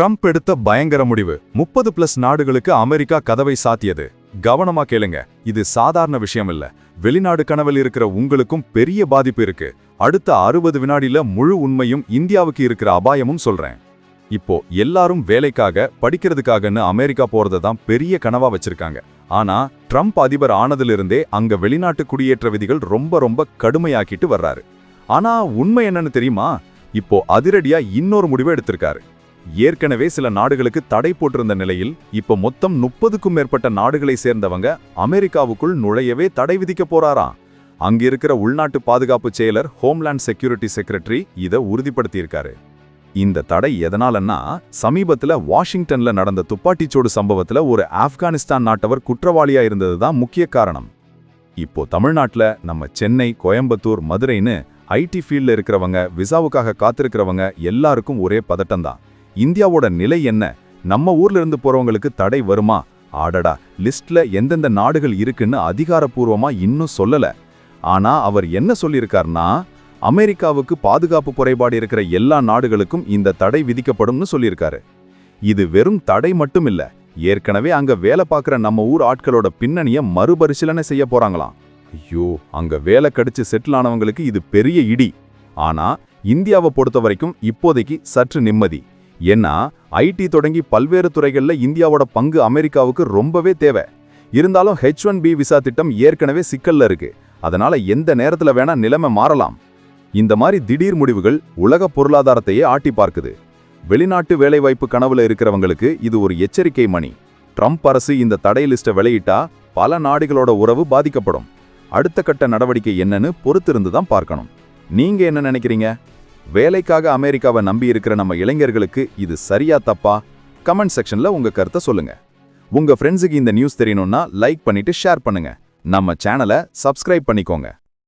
Trump எடுத்த பயங்கர முடிவு. முப்பது பிளஸ் நாடுகளுக்கு அமெரிக்கா கதவை சாத்தியது. கவனமா கேளுங்க. இது சாதாரண விஷயம் இல்ல வெளிநாடு கனவில் இருக்கிற உங்களுக்கும் பெரிய பாதிப்பு இருக்கு. அடுத்த அறுபது வினாடியில முழு உண்மையும் இந்தியாவுக்கு இருக்கிற அபாயமும் சொல்றேன். இப்போ எல்லாரும் வேலைக்காக படிக்கிறதுக்காகன்னு அமெரிக்கா போறதை தான் பெரிய கனவா வச்சிருக்காங்க. ஆனா ட்ரம்ப் அதிபர் ஆனதிலிருந்தே அங்க வெளிநாட்டு குடியேற்ற விதிகள் ரொம்ப ரொம்ப கடுமையாக்கிட்டு வர்றாரு. ஆனா உண்மை என்னன்னு தெரியுமா? இப்போ அதிரடியா இன்னொரு முடிவை எடுத்திருக்காரு. ஏற்கனவே சில நாடுகளுக்கு தடை போட்டிருந்த நிலையில் இப்ப மொத்தம் முப்பதுக்கும் மேற்பட்ட நாடுகளை சேர்ந்தவங்க அமெரிக்காவுக்குள் நுழையவே தடை விதிக்க போறாராம் அங்க இருக்கிற உள்நாட்டு பாதுகாப்பு செயலர் ஹோம்லேண்ட் செக்யூரிட்டி செக்ரட்டரி இதை உறுதிப்படுத்தியிருக்காரு. இந்த தடை எதனாலன்னா சமீபத்துல வாஷிங்டன்ல நடந்த துப்பாக்கிச்சூடு சம்பவத்துல ஒரு ஆப்கானிஸ்தான் நாட்டவர் குற்றவாளியா இருந்தது தான் முக்கிய காரணம். இப்போ தமிழ்நாட்டில் நம்ம சென்னை கோயம்புத்தூர் மதுரைன்னு ஐடி ஃபீல்டில் இருக்கிறவங்க விசாவுக்காக காத்திருக்கிறவங்க எல்லாருக்கும் ஒரே பதட்டம் தான் இந்தியாவோட நிலை என்ன? நம்ம ஊர்ல இருந்து போறவங்களுக்கு தடை வருமா? ஆடடா லிஸ்ட்ல எந்தெந்த நாடுகள் இருக்குன்னு அதிகாரப்பூர்வமா இன்னும் சொல்லல. ஆனா அவர் என்ன சொல்லியிருக்கார்னா அமெரிக்காவுக்கு பாதுகாப்பு குறைபாடு இருக்கிற எல்லா நாடுகளுக்கும் இந்த தடை விதிக்கப்படும்னு சொல்லியிருக்காரு. இது வெறும் தடை மட்டும் இல்ல ஏற்கனவே அங்க வேலை பார்க்குற நம்ம ஊர் ஆட்களோட பின்னணிய மறுபரிசீலனை செய்ய போறாங்களாம். ஐயோ அங்க வேலை கடிச்சு செட்டில் ஆனவங்களுக்கு இது பெரிய இடி. ஆனா இந்தியாவை பொறுத்த வரைக்கும் இப்போதைக்கு சற்று நிம்மதி. ஏன்னா ஐடி தொடங்கி பல்வேறு துறைகள்ல இந்தியாவோட பங்கு அமெரிக்காவுக்கு ரொம்பவே தேவை. இருந்தாலும் ஹெச் ஒன் பி விசா திட்டம் ஏற்கனவே சிக்கல்ல இருக்கு. அதனால எந்த நேரத்துல வேணா நிலைமை மாறலாம். இந்த மாதிரி திடீர் முடிவுகள் உலக பொருளாதாரத்தையே ஆட்டி பார்க்குது. வெளிநாட்டு வேலைவாய்ப்பு கனவுல இருக்கிறவங்களுக்கு இது ஒரு எச்சரிக்கை மணி. ட்ரம்ப் அரசு இந்த தடை லிஸ்ட்டை வெளியிட்டா பல நாடுகளோட உறவு பாதிக்கப்படும். அடுத்த கட்ட நடவடிக்கை என்னன்னு பொறுத்திருந்து தான் பார்க்கணும். நீங்க என்ன நினைக்கிறீங்க? வேலைக்காக அமெரிக்காவை நம்பி இருக்கிற நம்ம இளைஞர்களுக்கு இது சரியா தப்பா? கமெண்ட் செக்ஷன்ல உங்க கருத்தை சொல்லுங்க. உங்க ஃப்ரெண்ட்ஸுக்கு இந்த நியூஸ் தெரியணும்னா லைக் பண்ணிட்டு ஷேர் பண்ணுங்க. நம்ம சேனலை சப்ஸ்கிரைப் பண்ணிக்கோங்க.